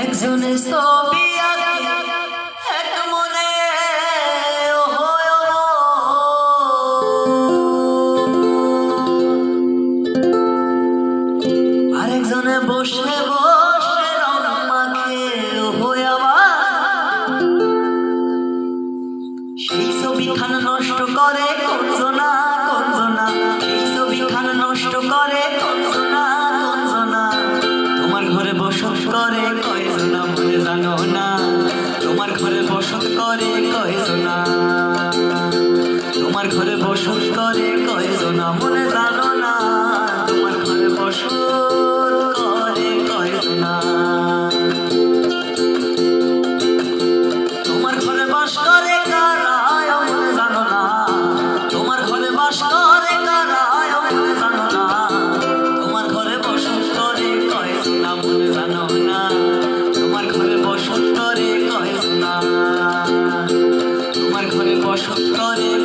একজনের ছবি এক মনে আরেকজনে বসে বসে মাখে সেই ছবি নষ্ট করে কঞ্জনা কঞ্জনা সেই ছবি খান নষ্ট করে জানো না, তোমার ঘরে বসত করে কয়েছো না তোমার ঘরে বসত করে কয়েছো না মনে জানো না, তোমার ঘরে বসত করে কয়েছো না তোমার ঘরে বাস করে কারা? মনে জানো না, তোমার ঘরে বাস করে করে